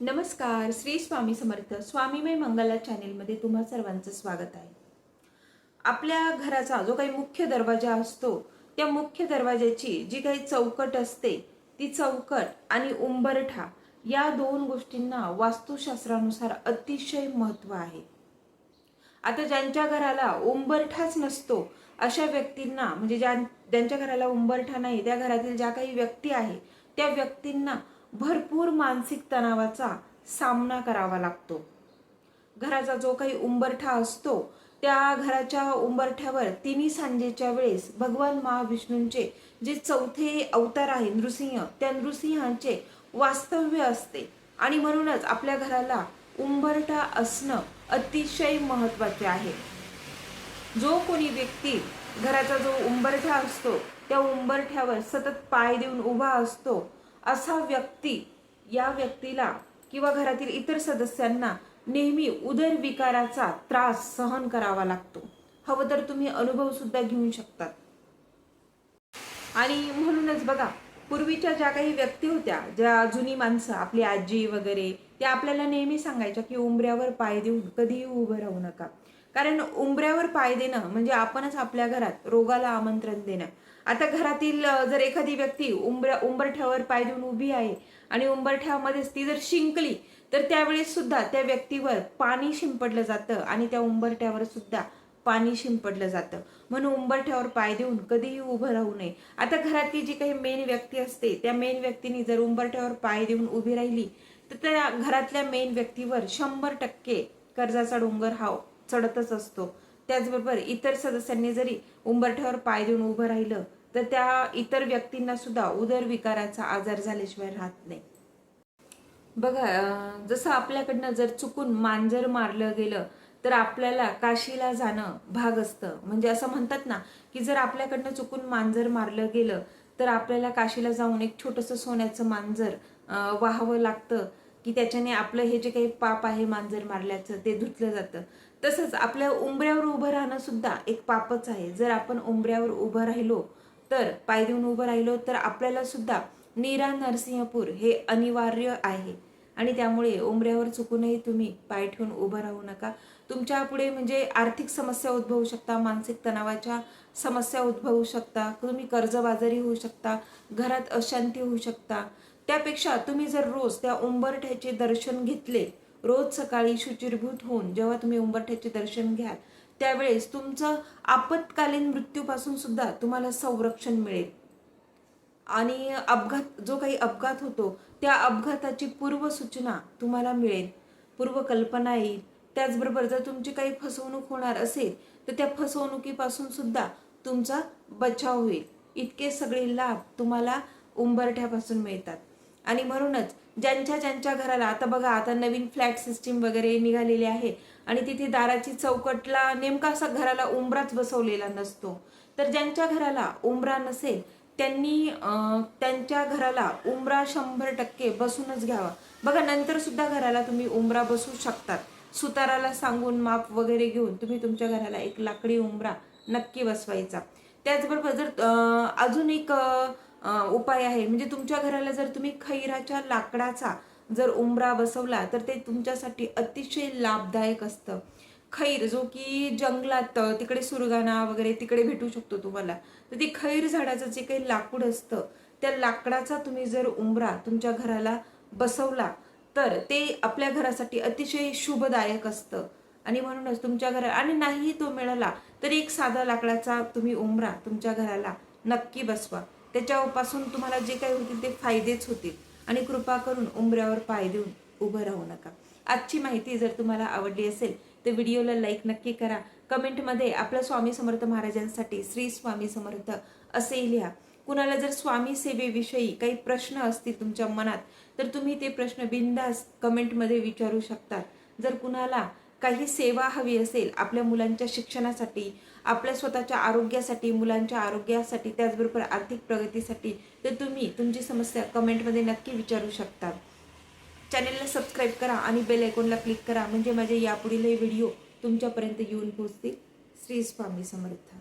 नमस्कार श्री स्वामी समर्थ स्वामीमय मंगला चॅनेलमध्ये तुम्हा सर्वांचं स्वागत आहे. आपल्या घराचा जो काही मुख्य दरवाजा असतो त्या मुख्य दरवाजाची जी काही चौकट असते ती चौकट आणि उंबरठा या दोन गोष्टींना वास्तुशास्त्रानुसार अतिशय महत्त्व आहे. आता ज्यांच्या घराला उंबरठाच नसतो अशा व्यक्तींना म्हणजे ज्या ज्यांच्या घराला उंबरठा नाही त्या घरातील ज्या काही व्यक्ती आहे त्या व्यक्तींना भरपूर मानसिक तणावाचा सामना करावा लागतो. घराचा जो काही उंबरठा असतो त्या घराच्या उंबरठ्यावर तिन्ही सांजेच्या वेळेस भगवान महाविष्णूंचे जे चौथे अवतार आहे नृसिंह त्या नृसिंहांचे वास्तव्य असते. आणि म्हणूनच आपल्या घराला उंबरठा असणं अतिशय महत्त्वाचे आहे. जो कोणी व्यक्ती घराचा जो उंबरठा असतो त्या उंबरठ्यावर सतत पाय देऊन उभा असतो असा व्यक्ती या व्यक्तीला किंवा घरातील इतर सदस्यांना नेहमी उदरविकाराचा त्रास सहन करावा लागतो. हवं तर तुम्ही अनुभव सुद्धा घेऊ शकतात. आणि म्हणूनच बघा पूर्वीच्या ज्या काही व्यक्ती होत्या ज्या जुनी माणसं आपली आजी वगैरे त्या आपल्याला नेहमी सांगायच्या की उंबऱ्यावर पाय देऊन कधीही उभं राहू नका. कारण उंबऱ्यावर पाय देणं म्हणजे आपणच आपल्या घरात रोगाला आमंत्रण देणं. आता घरातील जर एखादी व्यक्ती उंबऱ्या उंबरठ्यावर पाय देऊन उभी आहे आणि उंबरठ्यामध्येच ती जर शिंकली तर त्यावेळेस सुद्धा त्या व्यक्तीवर पाणी शिंपडलं जातं आणि त्या उंबरठ्यावर सुद्धा पाणी शिंपडलं जातं. म्हणून उंबरठ्यावर पाय देऊन कधीही उभं राहू नये. आता घरातली जी काही मेन व्यक्ती असते त्या मेन व्यक्तीने जर उंबरठ्यावर पाय देऊन उभी राहिली तर त्या घरातल्या मेन व्यक्तीवर शंभर टक्के कर्जाचा डोंगर हा चढतच असतो. त्याचबरोबर इतर सदस्यांनी जरी उंबरठ्यावर पाय देऊन उभं राहिलं तर त्या इतर व्यक्तींना सुद्धा उदरविकाराचा आजार झाल्याशिवाय राहत नाही. बघा जसं आपल्याकडनं जर चुकून मांजर मारलं गेलं तर आपल्याला काशीला जाणं भाग असतं. म्हणजे असं म्हणतात ना की जर आपल्याकडनं चुकून मांजर मारलं गेलं तर आपल्याला काशीला जाऊन एक छोटंसं सोन्याचं मांजर वाहावं लागतं. की त्याच्याने आपलं हे जे काही पाप आहे मांजर मारल्याचं ते धुतलं जातं. तसंच आपल्या उंबऱ्यावर उभं राहणं सुद्धा एक पापच आहे. जर आपण उंबऱ्यावर उभं राहिलो तर पाय देऊन उभं राहिलो तर आपल्याला सुद्धा नीरा नरसिंहपूर हे अनिवार्य आहे. आणि त्यामुळे उंबऱ्यावर चुकूनही तुम्ही पाय ठेवून उभं राहू नका. तुमच्यापुढे म्हणजे आर्थिक समस्या उद्भवू शकता मानसिक तणावाच्या समस्या उद्भवू शकता तुम्ही कर्जबाजारी होऊ शकता घरात अशांती होऊ शकता. त्यापेक्षा तुम्ही जर रोज त्या उंबरठ्याचे दर्शन घेतले रोज सकाळी शुचिरभूत होऊन जेव्हा तुम्ही उंबरठ्याचे दर्शन घ्याल त्यावेळेस तुमचं आपत्कालीन मृत्यूपासून सुद्धा तुम्हाला संरक्षण मिळेल. आणि अपघात जो काही अपघात होतो त्या अपघाताची पूर्वसूचना तुम्हाला मिळेल. पूर्वकल्पना येईल. त्याचबरोबर जर तुमची काही फसवणूक होणार असेल तर त्या फसवणुकीपासून सुद्धा तुमचा बचाव होईल. इतके सगळे लाभ तुम्हाला उंबरठ्यापासून मिळतात. आणि म्हणूनच ज्यांच्या ज्यांच्या घराला आता बघा आता नवीन फ्लॅट सिस्टीम वगैरे निघालेली आहे आणि तिथे दाराची चौकटला नेमका असा घराला उंबराच बसवलेला नसतो. तर ज्यांच्या घराला उंबरा नसेल त्यांनी त्यांच्या घराला उंबरा शंभर टक्के बसूनच घ्यावा. बघा नंतर सुद्धा घराला तुम्ही उंबरा बसू शकतात. सुताराला सांगून माप वगैरे घेऊन तुम्ही तुमच्या घराला एक लाकडी उंबरा नक्की बसवायचा. त्याचबरोबर जर अजून एक उपाय आहे. म्हणजे तुमच्या घराला जर तुम्ही खैराच्या लाकडाचा जर उंबरा बसवला तर ते तुमच्यासाठी अतिशय लाभदायक असतं. खैर जो की जंगलात तिकडे सुरगाणा वगैरे तिकडे भेटू शकतो तुम्हाला. तर ती खैर झाडाचं जे काही लाकूड असतं त्या लाकडाचा तुम्ही जर उंबरा तुमच्या घराला बसवला तर ते आपल्या घरासाठी अतिशय शुभदायक असतं. आणि म्हणूनच तुमच्या घरा आणि नाहीही तो मिळाला तर एक साधा लाकडाचा तुम्ही उंबरा तुमच्या घराला नक्की बसवा. त्याच्यापासून तुम्हाला जे काही होतील ते फायदेच होतील. आणि कृपा करून उंबऱ्यावर पाय देऊन उभं राहू नका. आजची माहिती जर तुम्हाला आवडली असेल तर व्हिडिओला लाईक नक्की करा. कमेंटमध्ये आपल्या स्वामी समर्थ महाराजांसाठी श्री स्वामी समर्थ असे लिहा. कुणाला जर स्वामी सेवेविषयी काही प्रश्न असतील तुमच्या मनात तर तुम्ही ते प्रश्न बिंदास कमेंटमध्ये विचारू शकतात. जर कुणाला काही सेवा हवी असेल आपल्या मुलांच्या शिक्षणासाठी आपल्या स्वतःच्या आरोग्यासाठी मुलांच्या आरोग्यासाठी त्याचबरोबर आर्थिक प्रगतीसाठी तर तुम्ही तुमची समस्या कमेंटमध्ये नक्की विचारू शकता. चॅनेलला सबस्क्राईब करा आणि बेल आयकॉनला क्लिक करा म्हणजे माझे यापुढीलही व्हिडिओ तुमच्यापर्यंत येऊन पोहोचतील. श्री स्वामी समर्थ.